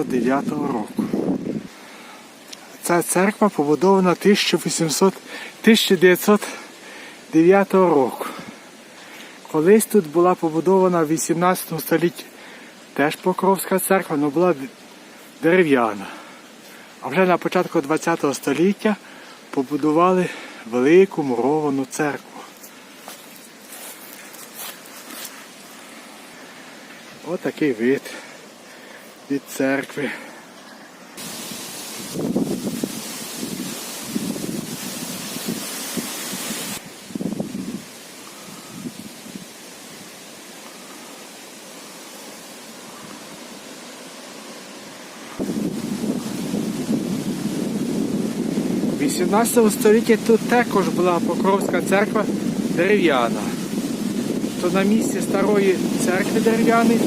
1809 року. Ця церква побудована 1800, 1909 року. Колись тут була побудована в 18 столітті теж Покровська церква, але була дерев'яна. А вже на початку ХХ століття побудували велику муровану церкву. Отакий вид від церкви. В 18 столітті тут також була Покровська церква дерев'яна. То на місці старої церкви дерев'яної